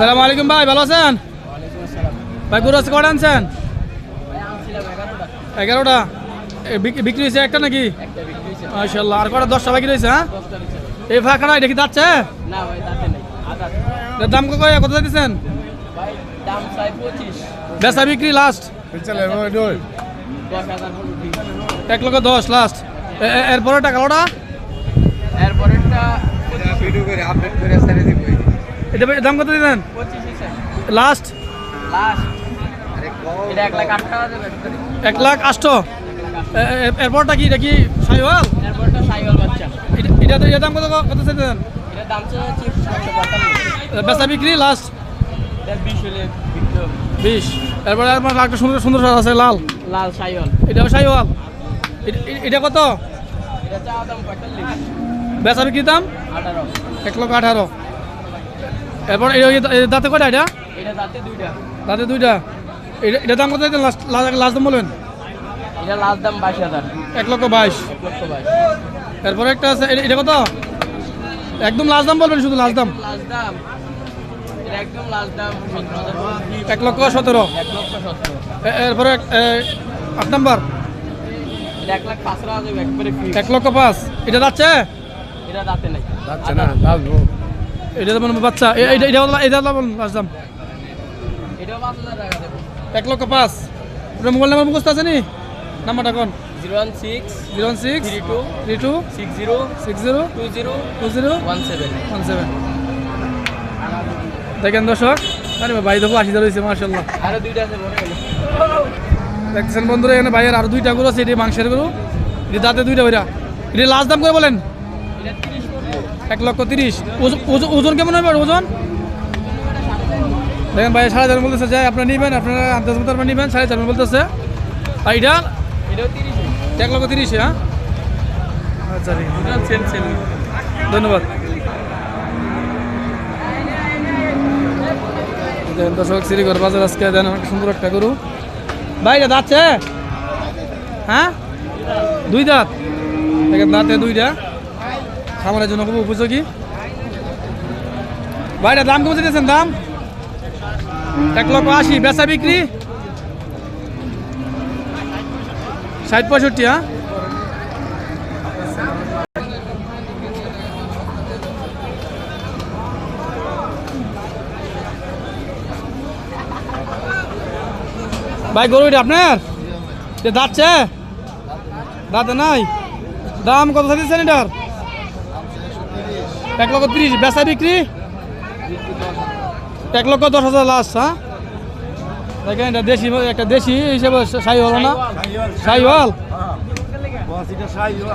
সালাম আলাইকুম ভাই ভালো আছেন? ভাই গরু আছে কটা আনছেন? এগারোটা। বিক্রি হয়েছে একটা নাকি? মাশাল্লাহ আর কটা দশটা বাকি রয়েছে হ্যাঁ? এই ফাঁকাটা এটা কি এর দাম কত কত দিচ্ছেন ভাই দাম চাই পঁচিশ। বেচা বিক্রি লাস্ট এক লক্ষ দশ লাস্ট এরপরে টাকা ওটা এটা দাম কত দিলেন? লাস্ট এক লাখ আট টাকা দেবে এক লাখ আষ্ট? এরপরটা কি এটা কি সাইওয়াল? এটা- তো এর দাম কত কত চাইতেন বেচা বিক্রি লাস্ট বিশ এরপরে আপনার একটা সুন্দর সুন্দর সার আছে লাল। লাল সাইওয়াল। এটা- কত? এটা চাওয়া বেচা বিক্রি দাম? আঠারো। এক লক্ষ আঠারো। এরপর দাঁতে কয়টা এটা? এটা দাঁতে দুইটা। এটা এটা দাম কত লাস্ট লাস্ট দাম বলবেন এটা লাস্ট দাম বাইশ হাজার। এক লক্ষ বাইশ। এরপরে একটা আছে। এটা- কত? একদম লাস্ট দাম বলবেন শুধু লাস্ট দাম। লাস্ট দাম। লাস্ট দাম এক লক্ষ সতেরো। এরপরে আট নাম্বার। এক লক্ষ পাঁচ। এটা যাচ্ছে? এটা দাঁতে নাই। যাচ্ছে না এটা তো বাচ্চা। এটা এটা বলুন- হাজার এক লক্ষ পাঁচ। ওটা মোবাইল নাম্বার মুখস্থ আছে নি? নাম্বারটা কোন? Zero one six zero one six three two three two six zero six zero two zero two zero one seven. One seven. দেখেন দর্শক আরে ভাই দেখো আশি রয়েছে মার্শাল্লাহ আরও দুইটা আছে দেখছেন বন্ধুরা এখানে ভাইয়ের আরও দুইটা গরু আছে এটি মাংসের গরু। এটি দাঁতে দুইটা ওইটা এটি লাস্ট দাম করে বলেন? এক লক্ষ তিরিশ। ওজ- ওজ- ওজন কেমন হবে ওজন? দেখেন ভাই, সাড়ে চার বলতেছে যে আপনারা নিবেন, আপনারা আন্দাজ মতো আপনারা নিবেন, সাড়ে চার বলতেছে। আর এটা? এক লক্ষ তিরিশ হ্যাঁ? আচ্ছা ধন্যবাদ দর্শক, শ্রীগড় বাজার আজকে, দেন, অনেক সুন্দর একটা গরু। ভাই, এটা দাঁতছে হ্যাঁ? দুই দাঁত। দাঁতে দুইটা। খামারের জন্য খুব উপযোগী। ভাইটা দাম কেমন দিয়েছেন দাম? এক লক্ষ আশি, বেচা বিক্রি? ষাট পঁয়ষট্টি হ্যাঁ? ভাই, গরু এটা আপনার? দাঁতছে? দাঁতে নাই? দাম কত দিচ্ছেন এটার? এক লক্ষ তিরিশ বেচা বিক্রি? এক লক্ষ দশ হাজার লাস্ট হ্যাঁ? দেখেন এটা দেশি একটা দেশি হিসেবে সাই হল না? সাই হল এটা সাই হল